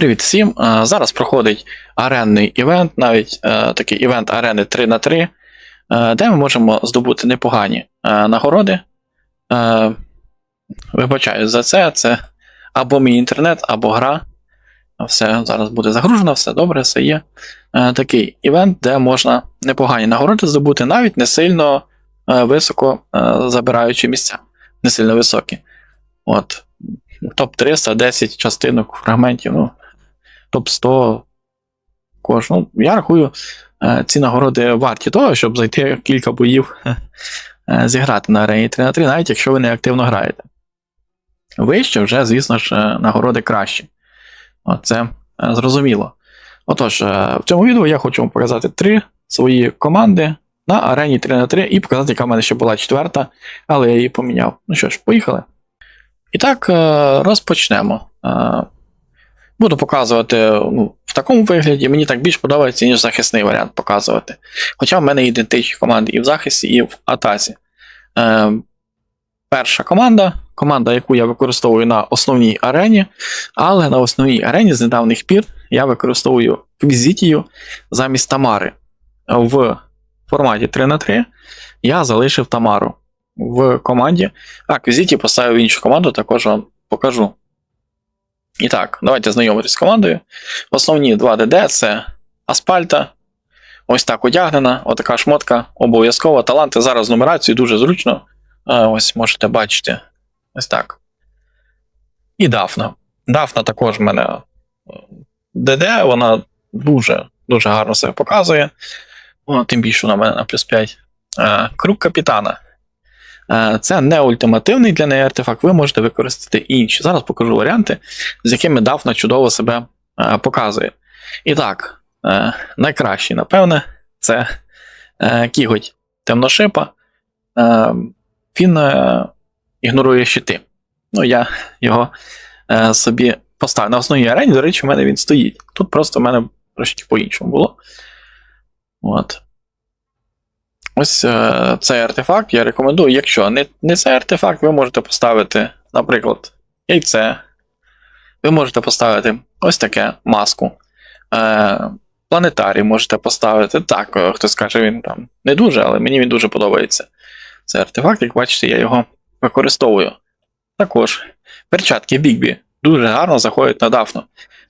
Привіт всім! Зараз проходить аренний івент, навіть е, такий івент арени 3 на 3 е, де ми можемо здобути непогані е, нагороди. Вибачаю за це. Це або мій інтернет, або гра. Все зараз буде загружено, все добре, все є. Такий івент, де можна непогані нагороди здобути, навіть не сильно високо забираючи місця, не сильно високі. От. Топ 300, 10 частинок фрагментів, ну, топ 100 кожну. Я рахую, е, ці нагороди варті того, щоб зайти кілька боїв е, зіграти на арені 3 на 3, навіть якщо ви не активно граєте. Вище вже, звісно ж, е, нагороди кращі. Оце зрозуміло. Отож, в цьому відео я хочу вам показати три свої команди на арені 3 на 3 і показати, яка в мене ще була четверта, але я її поміняв. Ну що ж, поїхали. І так, розпочнемо. Буду показувати ну, в такому вигляді. Мені так більш подобається, ніж захисний варіант показувати. Хоча в мене ідентичні команди і в захисті, і в атаці. Е, перша команда, команда, яку я використовую на основній арені, але на основній арені з недавніх пір я використовую Квізітію замість Тамари. В форматі 3 на 3 я залишив Тамару в команді. А, Квізіті поставив іншу команду, також вам покажу. І так, давайте знайомитись з командою. Основні 2 ДД це Аспальта. Ось так одягнена, отака шмотка, обов'язково. Таланти зараз з дуже зручно. Ось можете бачити. Ось так. І Дафна. Дафна також в мене е, ДД, вона дуже дуже гарно себе показує. Вона тим більше в мене на плюс 5. Е, Круг капітана. Е, Це не ультимативний для неї артефакт, ви можете використати інші. Зараз покажу варіанти, з якими Дафна чудово себе е, показує. І так, е, найкращий, напевне, це кіготь темношипа. Він ігнорує щити. Ну, я його собі поставив. На основній арені, до речі, в мене він стоїть. Тут просто в мене трошки по-іншому було. От. Ось е, цей артефакт я рекомендую. Якщо не, не цей артефакт, ви можете поставити, наприклад, яйце. Ви можете поставити ось таке маску. Е, планетарій можете поставити. Так, е, хтось каже, він там не дуже, але мені він дуже подобається. Цей артефакт, як бачите, я його використовую. Також перчатки Бігбі дуже гарно заходять на дафну,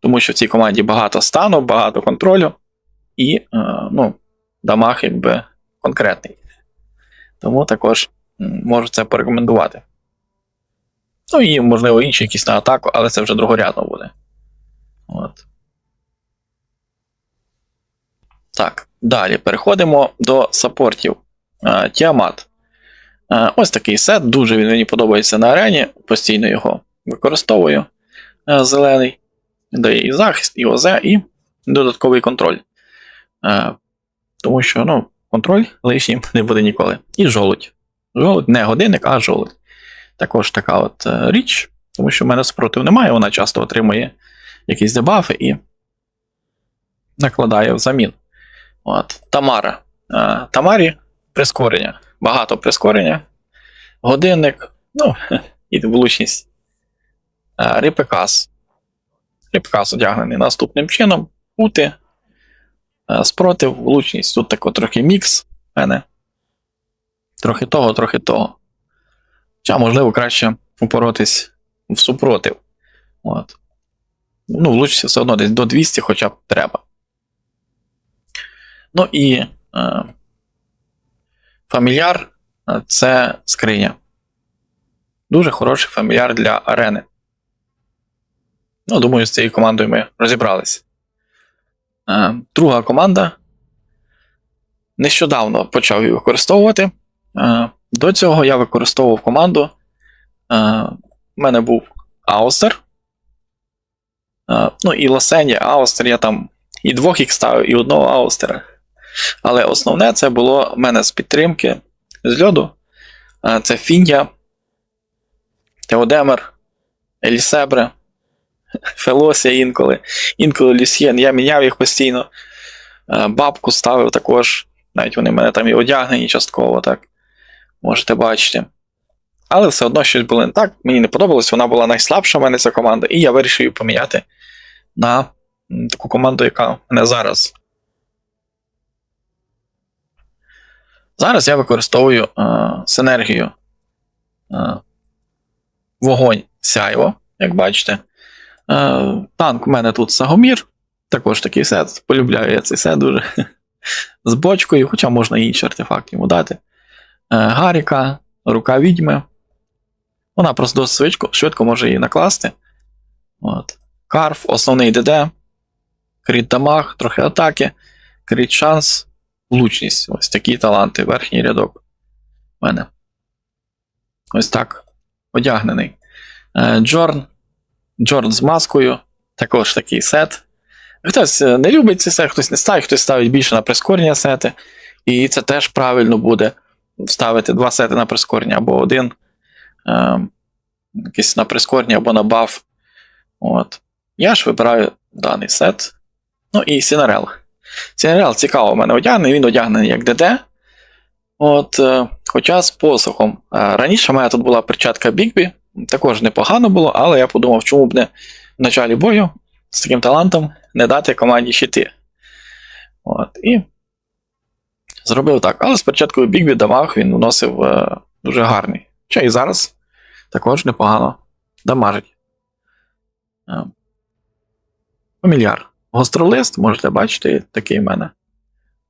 тому що в цій команді багато стану, багато контролю і е, ну, дамаг якби конкретний. Тому також можу це порекомендувати. Ну і, можливо, інші якісь на атаку, але це вже другорядно буде. От. Так, далі переходимо до саппортів. Тіамат. Ось такий сет, дуже він мені подобається на арені, постійно його використовую. Зелений. Дає і захист, і ОЗ, і додатковий контроль. Тому що, ну, контроль лишнім не буде ніколи. І жолудь. Жолудь не годинник, а жолудь. Також така от е, річ, тому що в мене спротив немає, вона часто отримує якісь дебафи і накладає взамін. От. Тамара. Е, Тамарі прискорення. Багато прискорення. Годинник, ну, і влучність. Рипекас. Рипекас одягнений наступним чином. Ути. Е, Спротив, влучність. Тут тако трохи мікс в мене. Трохи того, трохи того. Хоча, можливо, краще упоротись в супротив. От. Ну, влучитися все одно десь до 200 хоча б треба. Ну і е, фамільяр е, це скриня. Дуже хороший фамільяр для арени. Ну, думаю, з цією командою ми розібралися. Е, Друга команда. Нещодавно почав її використовувати. Е, До цього я використовував команду. Е, У мене був. Е, Ну і Лосені, Аустер я там і двох їх ставив, і одного Аустера. Але основне це було в мене з підтримки з льоду. Е, Це Фіндя, Теодемер, Елісебре, Фелосія інколи, інколи Люсьєн. Я міняв їх постійно. Е, Бабку ставив також. Навіть вони в мене там і одягнені частково, так. Можете бачити. Але все одно щось було не так. Мені не подобалось, вона була найслабша в мене ця команда, і я вирішив її поміняти на таку команду, яка в мене зараз. Зараз я використовую е, синергію е, вогонь сяйво, як бачите. Е, танк у мене тут Сагомір. Також такий сет. Полюбляю я цей сет дуже. З бочкою, хоча можна і інші артефакти йому дати. Е, Гаріка, рука відьми. Вона просто досить швидко, швидко може її накласти. От. Карф, основний ДД, кріт дамаг, трохи атаки, кріт шанс, влучність. Ось такі таланти, верхній рядок. У мене. Ось так. Одягнений. Е, Джорн. Джорн з маскою. Також такий сет. Хтось е, не любить цей сет, хтось не ставить, хтось ставить більше на прискорення сети. І це теж правильно буде ставити два сети на прискорення або один. Е, якийсь на прискорення або на баф. От. Я ж вибираю даний сет. Ну і Сінерел. Сінерел цікаво, у мене одягнений, він одягнений як ДД. От, е, хоча з посохом. Е, раніше в мене тут була перчатка Бігбі, також непогано було, але я подумав, чому б не в началі бою з таким талантом не дати команді щити. От, і зробив так. Але з перчаткою Бігбі дамаг він вносив е, дуже гарний. Хоча і зараз також непогано дамажить. Е, Фамільяр. Гостролист, можете бачити, такий в мене.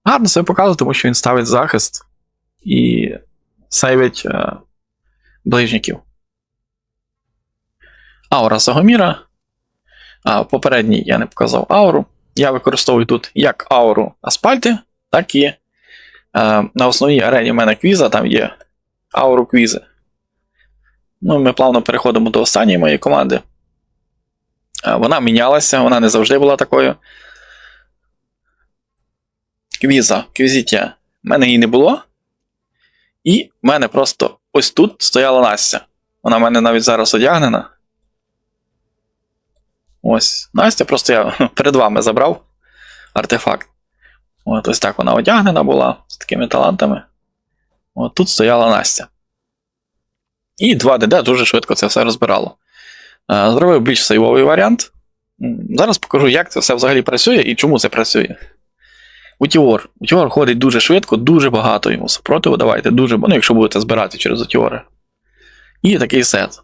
Гарно себе показує, тому що він ставить захист і сейвить е, ближніків. Аура Сагоміра. Попередній я не показав ауру. Я використовую тут як ауру Аспальти, так і е, на основній арені в мене квіза, там є ауру квізи. Ну, ми плавно переходимо до останньої моєї команди. Е, Вона мінялася, вона не завжди була такою. Квіза, квізітя. В мене її не було. І в мене просто ось тут стояла Настя. Вона в мене навіть зараз одягнена. Ось. Настя, просто я перед вами забрав артефакт. От ось так вона одягнена була з такими талантами. От тут стояла Настя. І 2DD дуже швидко це все розбирало. Е, Зробив більш сейвовий варіант. Зараз покажу, як це все взагалі працює і чому це працює. Утіор. Утіор ходить дуже швидко, дуже багато йому супротиву давайте, дуже, ну, якщо будете збирати через утіори. І такий сет.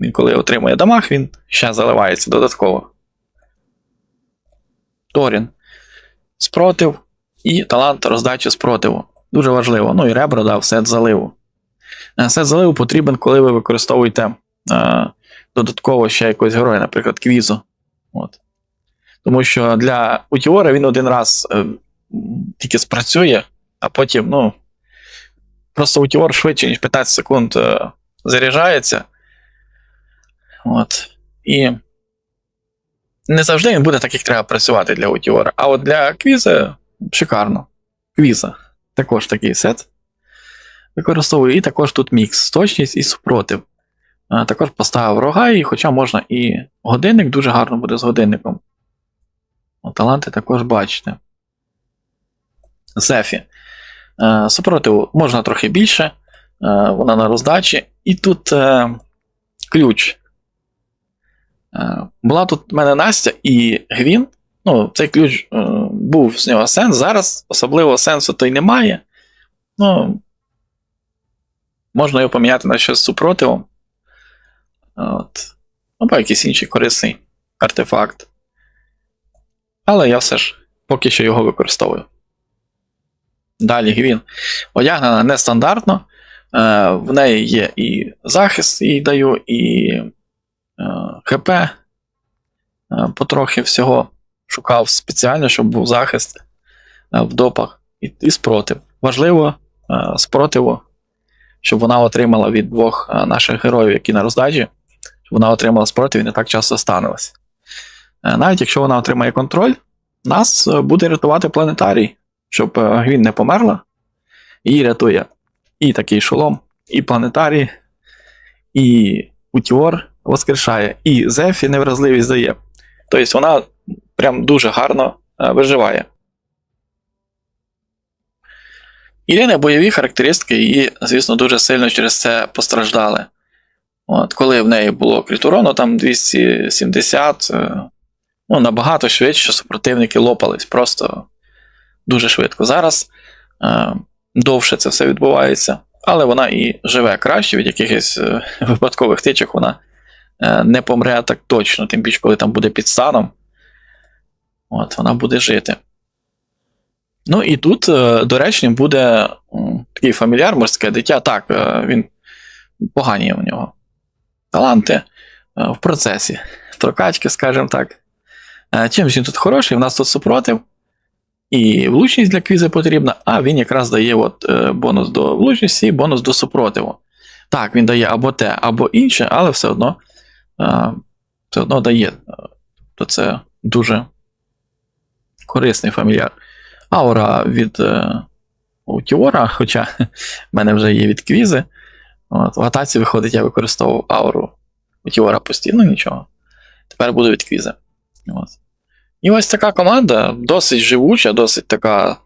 Він коли отримує дамаг, він ще заливається додатково. Торін. Спротив і талант роздачі спротиву. Дуже важливо. Ну і ребро дав сет заливу. Е, Сет заливу потрібен, коли ви використовуєте е, додатково ще якогось героя, наприклад, квізу. От. Тому що для Утіора він один раз е, тільки спрацює, а потім, ну. Просто Утіор швидше, ніж 15 секунд е, заряджається. От. І не завжди він буде так, як треба працювати для Утіора. А от для квіза шикарно. Квіза. Також такий сет. Використовую і також тут мікс, точність і супротив. Також поставив рога, і хоча можна і годинник дуже гарно буде з годинником. От, таланти також бачите. Зефі. Супротиву можна трохи більше. Вона на роздачі. І тут е, ключ. Е, була тут в мене Настя і Гвін. Ну, цей ключ е, був з нього сенс. Зараз особливого сенсу то й немає. Ну, можна його поміняти на щось з супротивом. От. Або якийсь інший корисний артефакт. Але я все ж поки що його використовую. Далі Гвін. Одягнена нестандартно. Е, в неї є і захист, їй даю, і е, ХП. Е, потрохи всього шукав спеціально, щоб був захист е, в допах і, і спротив. Важливо е, спротиву, щоб вона отримала від двох е, наших героїв, які на роздачі, щоб вона отримала спротив і не так часто станилась. Е, навіть якщо вона отримає контроль, нас е, буде рятувати планетарій, щоб е, Гвін не померла. Її рятує і такий шолом, і планетарій, і Утіор воскрешає, і Зефі невразливість дає. Тобто вона прям дуже гарно е, виживає. Єдине бойові характеристики її, звісно, дуже сильно через це постраждали. От, коли в неї було крит урону, там 270, е, ну, набагато швидше супротивники лопались, просто дуже швидко. Зараз е, довше це все відбувається, але вона і живе краще від якихось е, випадкових тичок, вона не помре так точно, тим більше, коли там буде під станом. От, вона буде жити. Ну і тут е, доречним буде такий фамільяр, морське дитя. Так, е, він погані у нього таланти е, в процесі прокачки, скажімо так. Е, Чим він тут хороший? У нас тут супротив. І влучність для квізи потрібна, а він якраз дає от, е, бонус до влучності і бонус до супротиву. Так, він дає або те, або інше, але все одно, е, все одно дає. То це дуже корисний фамільяр. Аура від е, у Тіора, хоча в мене вже є від квізи. От, в атаці виходить, я використовував ауру у Тіора постійно нічого. Тепер буду від квізи. От. І ось така команда, досить живуча, досить така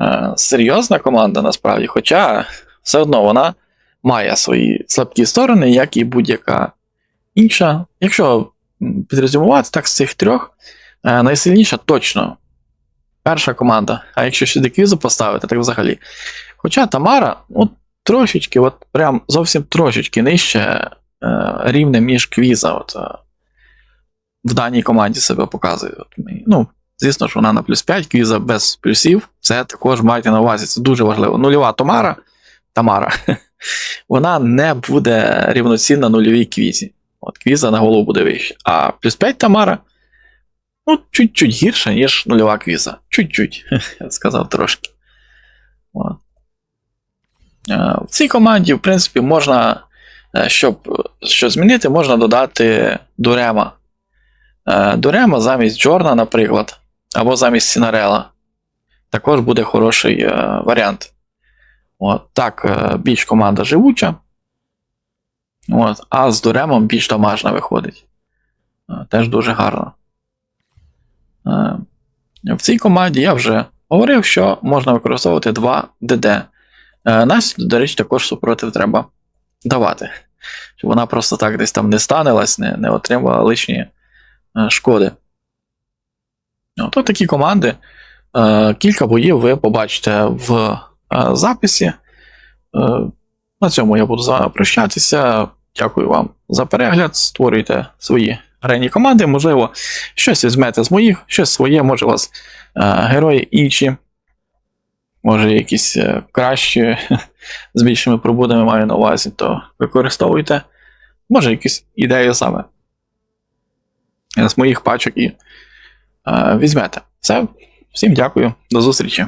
е, серйозна команда, насправді. Хоча все одно вона має свої слабкі сторони, як і будь-яка інша. Якщо м, підрозумувати, так з цих трьох, е, найсильніша точно перша команда. А якщо сюди квізу поставити, так взагалі. Хоча Тамара, от трошечки, от прям зовсім трошечки нижче е, рівнем, ніж квіза. От, е, в даній команді себе показує. От, ну, звісно ж, вона на плюс 5, квіза без плюсів. Це також майте на увазі, це дуже важливо. Нульова Тамара, Тамара, вона не буде рівноцінна нульовій квізі. От квіза на голову буде вище. А плюс 5 Тамара, ну, чуть-чуть гірша, ніж нульова квіза. Чуть-чуть, я сказав трошки. От. Е, В цій команді, в принципі, можна, е, щоб що змінити, можна додати Дурема. Е, Дурема замість Джорна, наприклад, або замість Сінарела. Також буде хороший е, варіант. От, так, е, більш команда живуча. От, а з Дуремом більш домашна виходить. Е, теж дуже гарно. Е, в цій команді я вже говорив, що можна використовувати 2 ДД. Е, Настю, до речі, також супротив треба давати. Щоб вона просто так десь там не станилась, не, не отримала лишні шкоди. Ото такі команди. Кілька боїв ви побачите в записі. На цьому я буду з вами прощатися. Дякую вам за перегляд. Створюйте свої арені команди. Можливо, щось візьмете з моїх, щось своє, може у вас е, герої інші. Може, якісь е, кращі з більшими пробудами маю на увазі, то використовуйте. Може, якісь ідеї саме з моїх пачок і е, візьмете. Все, всім дякую, до зустрічі.